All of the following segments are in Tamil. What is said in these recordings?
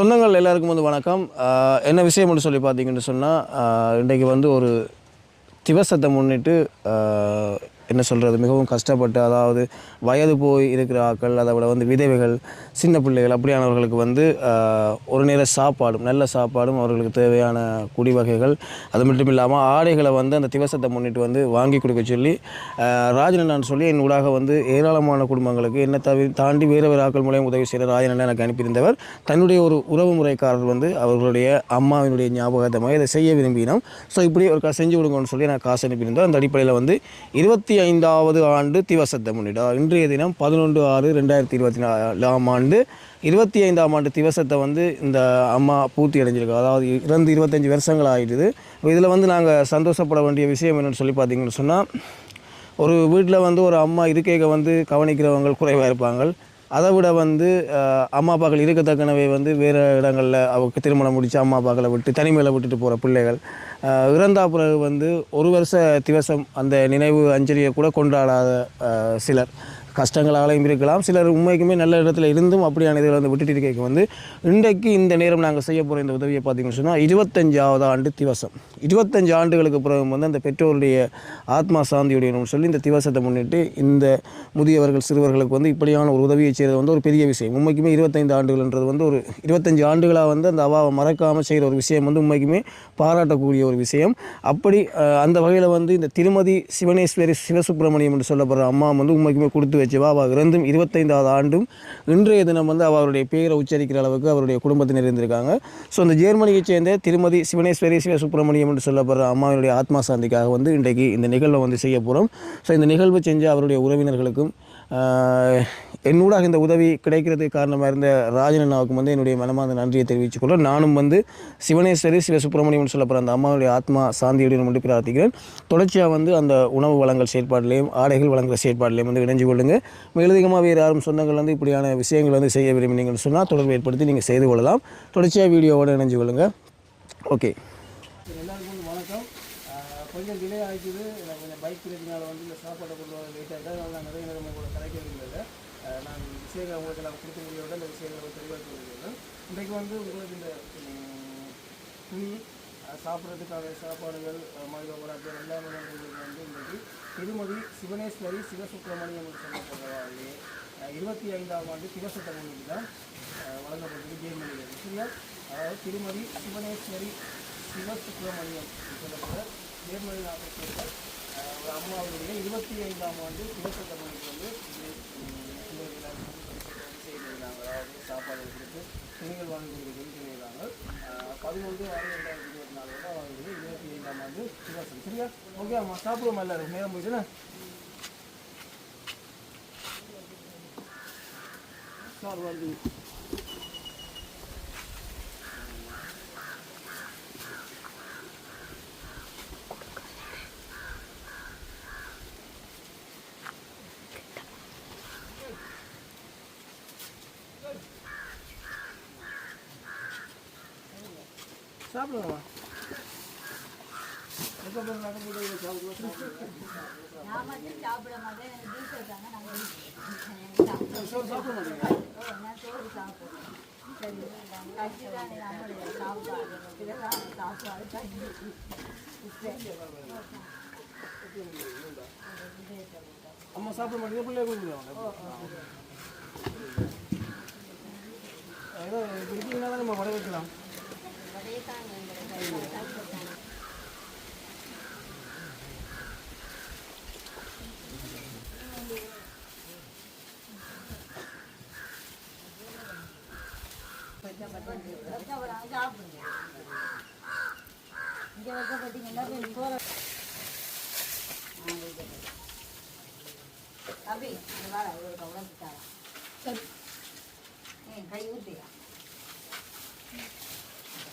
சொந்தங்கள் எல்லாருக்கும் வந்து வணக்கம். என்ன என்ன விஷயம்னு சொல்லி பார்த்தீங்கன்னு சொன்னால் இன்றைக்கு வந்து ஒரு திவசத்தை முன்னிட்டு என்ன சொல்கிறது மிகவும் கஷ்டப்பட்டு அதாவது வயது போய் இருக்கிற ஆட்கள் அதை விட வந்து விதவைகள் சின்ன பிள்ளைகள் அப்படியானவர்களுக்கு வந்து ஒரு நேர சாப்பாடும் நல்ல சாப்பாடும் அவர்களுக்கு தேவையான குடி வகைகள். அது மட்டும் இல்லாமல் ஆடைகளை வந்து அந்த திவசத்தை முன்னிட்டு வந்து வாங்கி கொடுக்க சொல்லி ஆஹ் சொல்லி என் ஊடாக வந்து ஏராளமான குடும்பங்களுக்கு என்ன தவிர தாண்டி வேறு வேறு ஆட்கள் மூலியம் உதவி செய்கிற ராஜன் எனக்கு அனுப்பியிருந்தவர். தன்னுடைய ஒரு உறவு முறைக்காரர் வந்து அவர்களுடைய அம்மாவினுடைய ஞாபகத்தை இதை செய்ய விரும்பினோம். ஸோ இப்படி ஒரு செஞ்சு கொடுங்கன்னு சொல்லி நான் காசு அனுப்பியிருந்தோம் அந்த அடிப்படையில் வந்து இருபத்தி ஐந்தாவது ஆண்டு திவசத்தை முன்னிட்டு. இன்றைய தினம் பதினொன்று ஆறு ரெண்டாயிரத்தி இருபத்தி நாலாம் ஆண்டு இருபத்தி ஐந்தாம் ஆண்டு திவசத்தை வந்து இந்த அம்மா பூர்த்தி அடைஞ்சிருக்கோம் அதாவது இறந்து இருபத்தஞ்சி வருஷங்கள் ஆகிடுது இதில் வந்து நாங்கள் சந்தோஷப்பட வேண்டிய விஷயம் என்னென்னு சொல்லி பார்த்தீங்கன்னு சொன்னால் ஒரு வீட்டில் வந்து ஒரு அம்மா இருக்கைக வந்து கவனிக்கிறவங்க குறைவாக இருப்பாங்க. அதை விட வந்து அம்மா அப்பாக்கள் இருக்கத்தக்கனவே வந்து வேறு இடங்களில் அவருக்கு திருமணம் முடித்து அம்மா அப்பாக்களை விட்டு தனிமையில் விட்டுட்டு போகிற பிள்ளைகள். இறந்தா பிறகு வந்து ஒரு வருஷ திவசம் அந்த நினைவு அஞ்சலியை கூட கொண்டாடாத சிலர். கஷ்டங்களாலையும் இருக்கலாம். சிலர் உண்மைக்குமே நல்ல இடத்துல இருந்தும் அப்படியான இதில் வந்து விட்டுட்டு இருக்க வந்து இன்றைக்கு இந்த நேரம் நாங்கள் செய்ய போகிற இந்த உதவியை பார்த்தீங்கன்னு சொன்னால் இருபத்தஞ்சாவது ஆண்டு திவசம். இருபத்தஞ்சு ஆண்டுகளுக்கு பிறகு வந்து அந்த பெற்றோருடைய ஆத்மா சாந்தியுடையணும்னு சொல்லி இந்த திவசத்தை முன்னிட்டு இந்த முதியவர்கள் சிறுவர்களுக்கு வந்து இப்படியான ஒரு உதவியை செய்கிறது வந்து ஒரு பெரிய விஷயம். உண்மைக்குமே இருபத்தைந்து ஆண்டுகள்ன்றது வந்து ஒரு இருபத்தஞ்சு ஆண்டுகளாக வந்து அந்த அவாவை மறக்காமல் செய்கிற ஒரு விஷயம் வந்து உண்மைக்குமே பாராட்டக்கூடிய ஒரு விஷயம். அப்படி அந்த வகையில் வந்து இந்த திருமதி சிவனேஸ்வரி சிவசுப்பிரமணியம் என்று சொல்லப்படுற அம்மா வந்து உண்மைக்குமே கொடுத்து வச்சு பாபா இறந்தும் இருபத்தைந்தாவது ஆண்டும் இன்றைய தினம் வந்து அவருடைய பேரை உச்சரிக்கிற அளவுக்கு அவருடைய குடும்பத்தினர் இருந்திருக்காங்க. ஸோ அந்த ஜெர்மனியைச் சேர்ந்த திருமதி சிவனேஸ்வரி சிவசுப்பிரமணியம் என்று சொல்லப்படுற அம்மாவினுடைய ஆத்மா சாந்திக்காக வந்து இன்றைக்கு இந்த நிகழ்வை வந்து செய்ய போகிறோம் ஸோ இந்த நிகழ்வு செஞ்ச அவருடைய உறவினர்களுக்கும் என்னூடாக இந்த உதவி கிடைக்கிறதுக்கு காரணமாக இருந்த ராஜன் அண்ணாவுக்கும் வந்து என்னுடைய மனமார்ந்த நன்றியை தெரிவித்துக்கொள்ள நானும் வந்து சிவனேஸ்வரி சிவசுப்பிரமணியம் சொல்லப்படுற அந்த அம்மாவுடைய ஆத்மா சாந்தியுடன் மட்டும் பிரார்த்திக்கிறேன். தொடர்ச்சியாக வந்து அந்த உணவு வழங்கல் செயற்பாட்டிலையும் ஆடைகள் வழங்குற செயற்பாட்டிலையும் வந்து இணைஞ்சு கொள்ளுங்க. மேலதிகமாக வேறு யாரும் சொந்தங்கள் வந்து இப்படியான விஷயங்கள் வந்து செய்ய விரும்பினீங்கன்னு சொன்னால் தொடர்பு ஏற்படுத்தி நீங்கள் செய்து கொள்ளலாம். தொடர்ச்சியாக வீடியோவோடு இணைஞ்சு கொள்ளுங்க. ஓகே. எல்லாருக்கும் வணக்கம். கொஞ்சம் டிலே ஆகிடுது கொஞ்சம் பைக் இருக்கிறதுனால வந்து இந்த சாப்பாட்டை கொண்டு வர லேட் ஆகிட்டு அதனால நான் நிறைய நேரம் கூட கலைக்க விரும்பல நான் விஷயங்களை உங்களுக்கு நாங்கள் கொடுக்க முடியாத இந்த விஷயங்களை வந்து தெளிவாக இன்றைக்கு வந்து உங்களுக்கு இந்த துணி சாப்பிட்றதுக்கான சாப்பாடுகள் மனித உராட்கள் எல்லாமே வந்து இன்றைக்கு திருமதி சிவனேஸ்வரி சிவசுப்பிரமணியம் என்று இருபத்தி ஐந்தாம் ஆண்டு திவசத்தை தான் வழங்கப்பட்டது ஜெர்மனியில் சரியா அதாவது திருமதி சிவனேஸ்வரி சிவசுப்பிரமணியம் சொல்லப்படுற ஜெயமணி நாட்டை சேர்ந்த ஒரு அம்மாவுடைய இருபத்தி ஐந்தாம் ஆண்டு திவசத்தை வந்து இது, ம், பிள்ளைகள் செய்திருந்தாங்க அதாவது சாப்பாடு கொடுத்து துணிகள் வாங்கி கொடுக்குறது செய்திருந்தாங்க பதினொன்று ஆறு ரெண்டாயிரத்தி இருபத்தி நாலு வரை அவங்களுக்கு இருபத்தி ஐந்தாம் ஆண்டு திவசம் சரியா? ஓகே அம்மா சாப்பிடுவோம் எல்லாரும்? நேரம் போயிட்டுண்ணே சார் வந்து சாப்பிடுவோம்மா எப்போ போய் நடந்து சாப்பிடுவோம் நான் மட்டும் சாப்பிட மாட்டேன் எனக்கு ஜூஸ் வைக்காங்க நாங்கள் சோறு சாப்பிட மாட்டீங்க நான் சோறு சாப்பிடுவேன் சரி கஷ்டம் நம்மளுடைய சாப்பாடு இதெல்லாம் சாப்பாடு தண்ணி அம்மா சாப்பிட மாட்டீங்க பிள்ளைய கொடுத்துருவாங்க ஏதோ பிடிச்சிங்கன்னா நம்ம வடை வைக்கலாம். இங்கே வைக்கப்பட்டீங்கன்னா சோறு தம்பி வாழ ஒரு உடம்புட்டாங்க சரி. ஏன் கை ஊற்றியா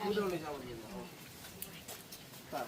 补充一下我意见啊。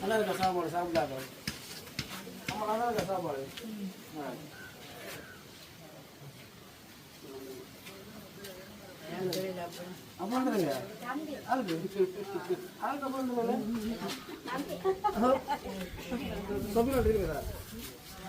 நல்லா இருக்கா சாப்பாடு சாப்பிட்டாங்க ஆமாம் நல்லா இருக்கா சாப்பாடு ஆ அம்மாண்டுங்க அதுக்கு அதுக்கு அப்புறம் சொப்பி இருக்குதா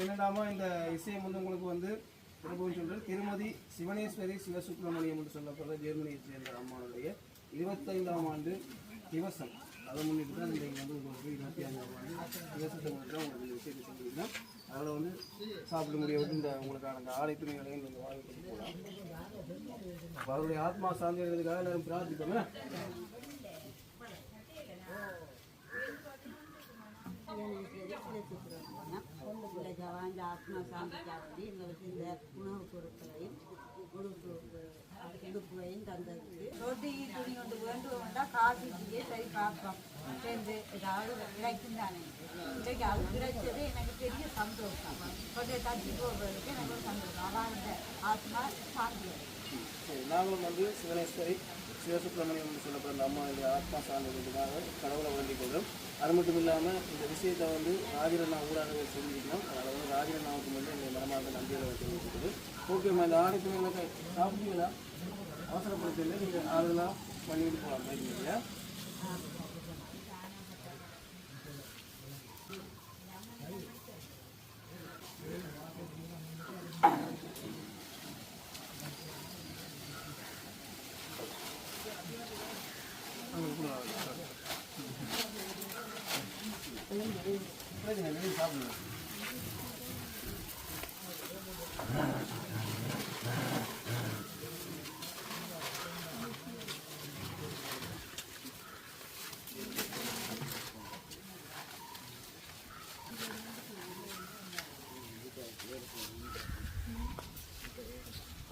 என்னடாமா இந்த இசையம் வந்து உங்களுக்கு வந்து திரும்பவும் சொல்கிறேன் திருமதி சிவனேஸ்வரி சிவசுப்பிரமணியம் என்று சொல்லப்படுற ஜெர்மனியை சேர்ந்த அம்மாவுடைய இருபத்தைந்தாம் ஆண்டு திவசம். அதை முன்னிட்டு தான் இந்த வந்து உங்களுக்கு இருபத்தி ஐந்தாம் ஆண்டு திவசத்தை முன்னிட்டு உங்களுக்கு இந்த விஷயத்தை சொல்லியிருக்கேன் அதில் வந்து சாப்பிட முடியாது இந்த உங்களுக்கான அந்த ஆலை துணிகளையும் நீங்கள் வாங்கி கொண்டு போகலாம் அவருடைய ஆத்மா சாந்திக்கிறதுக்காக நான் பிரார்த்திப்போமே ஜவான் ஆத்மா சாந்திக்காக எங்களுக்கு இந்த உணவுப் பொருட்களையும் உடுப்பு உடுப்புகளையும் தந்ததுக்கு ரொட்டி துணி கொண்டு வேண்டுவோம்னா காசுக்கு சரி. பார்ப்போம் சேர்ந்து ஏதாவது கிடைக்கும் தானே இன்றைக்கு அது கிடைச்சது எனக்கு பெரிய சந்தோஷம் கொஞ்சம் தட்டி போகிறதுக்கு எனக்கு ஒரு சந்தோஷம் அதான் ஆத்மா சாந்தி சரி நாங்களும் வந்து சிவனேஸ்வரி சிவசுப்பிரமணியம் என்று சொல்லப்படுற அம்மாவுடைய ஆத்மா சார்ந்ததுக்காக கடவுளை வேண்டிக் கொள்கிறோம். அது மட்டும் இல்லாமல் இந்த விஷயத்தை வந்து ராஜரண்ணா ஊராக செஞ்சுக்கணும் அதனால் வந்து ராஜரண்ணாவுக்கு வந்து எங்கள் மனமாக நன்றிகளை தெரிவிச்சுக்கிறது ஓகேம்மா இந்த ஆணைக்கு உங்களுக்கு சாப்பிட்டீங்களா? அவசரப்படுத்தல நீங்கள் ஆறுதலாக பண்ணிட்டு போகலாம் மாதிரி இல்லையா?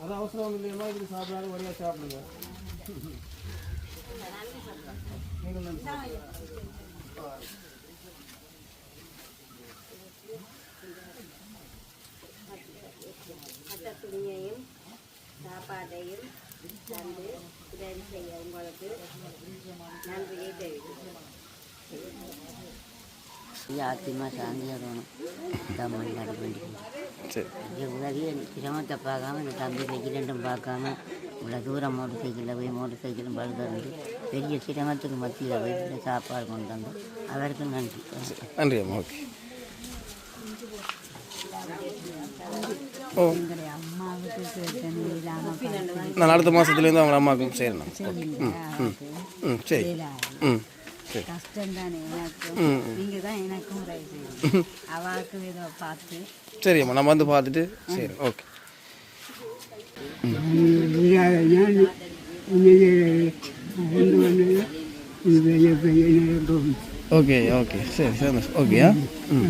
అది అవసరం లేమో ఇది సాధారణ వడిగా చేపలుగా మీకు சாப்பாட்டையும் தந்து உதவி செய்ய உங்களுக்கு நன்றியை தெரிவிக்கிறேன் ஆத்திமா சாந்தியாகணும் வேண்டிக்கணும் சரி. இங்கே உதவி சிரமத்தை பார்க்காம இந்த தம்பி சைக்கிள் பார்க்காம இவ்வளோ தூரம் மோட்டர் சைக்கிளில் போய் மோட்டர் சைக்கிளும் பழுதறிஞ்சு பெரிய சிரமத்துக்கு மத்தியில் போய் இந்த சாப்பாடு கொண்டு வந்தோம். அவருக்கு நன்றி. நன்றி அம்மா ஓகே. நான் அடுத்த மாதத்துலேருந்து அவங்க அம்மாவுக்கும் செய்யணும் ம் ம் ம் சரி. ம் சரிம்மா நம்ம வந்து பார்த்துட்டு சரி ஓகே. Okay okay. சரி சரி ஓகேயா? ம்.